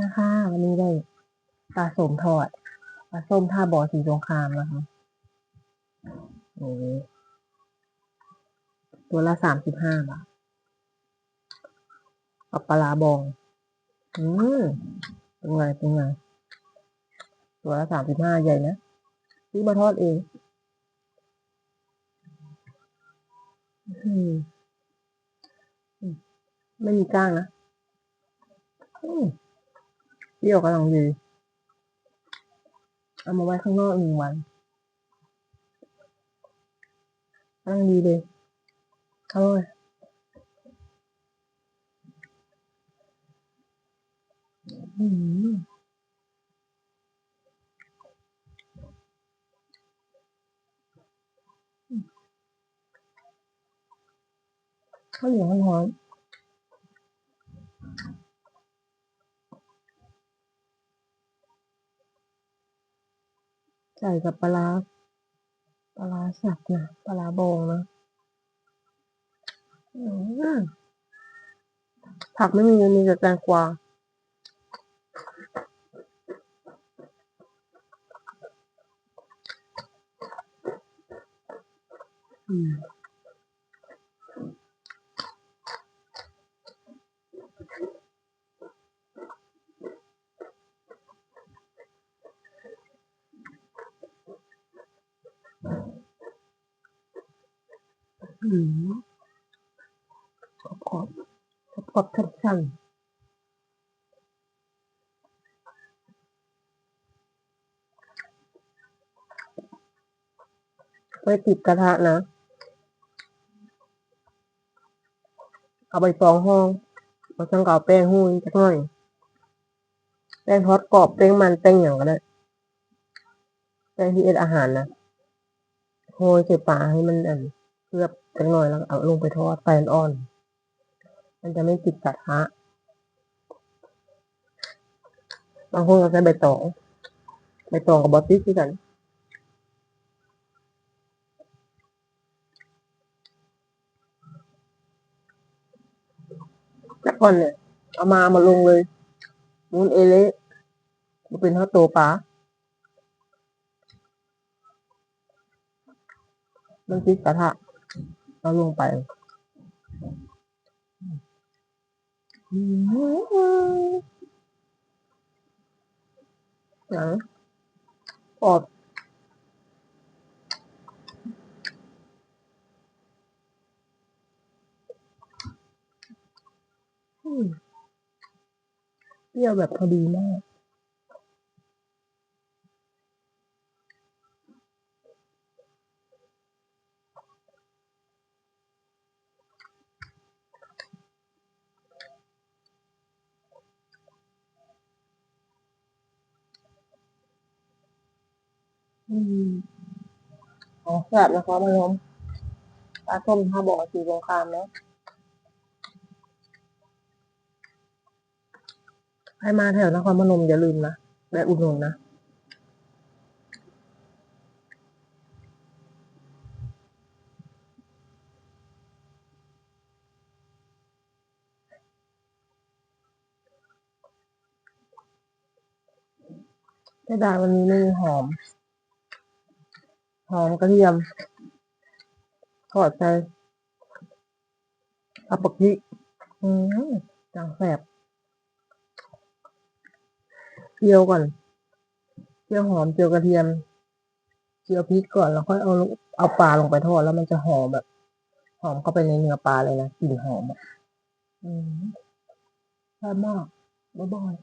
นะคะ วันนี้ได้ปลาสมทอดปลาส้มท่าบ่อสีสงครามนะคะนี่ตัวละสามสิบห้าบาทกับปลาร้าบอง อืมเป็นไงเป็นไงตัวละสามสิบห้าใหญ่นะซื้อมาทอดเองอืมอืมไม่มีก้างนะ อืม เปรี้ยวกำลังดีเอามาไว้ข้างนอกหนึ่งวันกำลังดีเลยอร่อยอืมข้าวเหนียวร้อน ใส่กับปลาปลาสับนะปลาบองนะผักไม่มีมีแต่แตงกวาอืม อืมกรอบกรอบกรอบๆช่ำๆไว้ติดกระทะนะ เอาใบตองห้องเอาจังเก่าแป้งหุ้ยจักหน่อย แป้งทอดกรอบแป้งมันแป้งอย่างก็ได้แป้งที่เอ็ดอาหารนะโรยใส่ปลาให้มันอัน ลือบจักหน่อยแล้วเอาลงไปทอดไฟอ่อน มันจะไม่ติดกระทะบางคนก็ใช้ใบตองใบตองกับบอสติสกันแล้วก่อนเนี่ย เอามามาลงเลยมูนเอเละมันเป็นข้าวโตปลามันติดกระทะ เอาลงไปหนังกรอบอืมเปรี้ยวแบบพอดีมาก อืมของแซ่บนะคะมายมปลาส้มท่าบ่อสีสงครามเนาะใครมาแถวนครพนมอย่าลืมนะแวะอุดหนุนนะแต่ดาวันนี้ไม่มีหอม หอมกระเทียมทอดใส่กับปกพริกอืมจังแสบเจียวก่อนเจียวหอมเจียวกระเทียมเจียวพริกก่อนแล้วค่อยเอาลงเอาปลาลงไปทอดแล้วมันจะหอมแบบ หอมเข้าไปในเนื้อปลาเลยนะกลิ่นหอมอะอืมชอบมากบ๊ายบาย